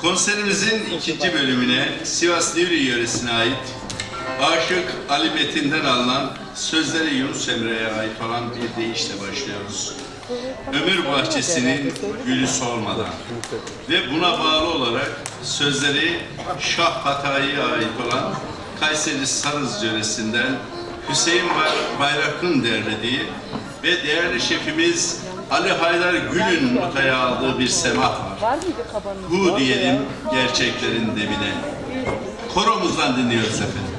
Konserimizin ikinci bölümüne Sivas Divri yöresine ait Aşık Ali Metin'den alınan sözleri Yunus Emre'ye ait olan bir deyişle başlıyoruz. Ömür bahçesinin gülü solmadan ve buna bağlı olarak sözleri Şah Hatayi'ye ait olan Kayseri Sarız yöresinden Hüseyin Bay- Bayrak'ın derlediği ve değerli şefimiz Ali Haydar Gül'ün notaya aldığı bir semat var. Var mıydı kabanın? Hu diyelim gerçeklerin demine. Koromuzdan dinliyoruz efendim.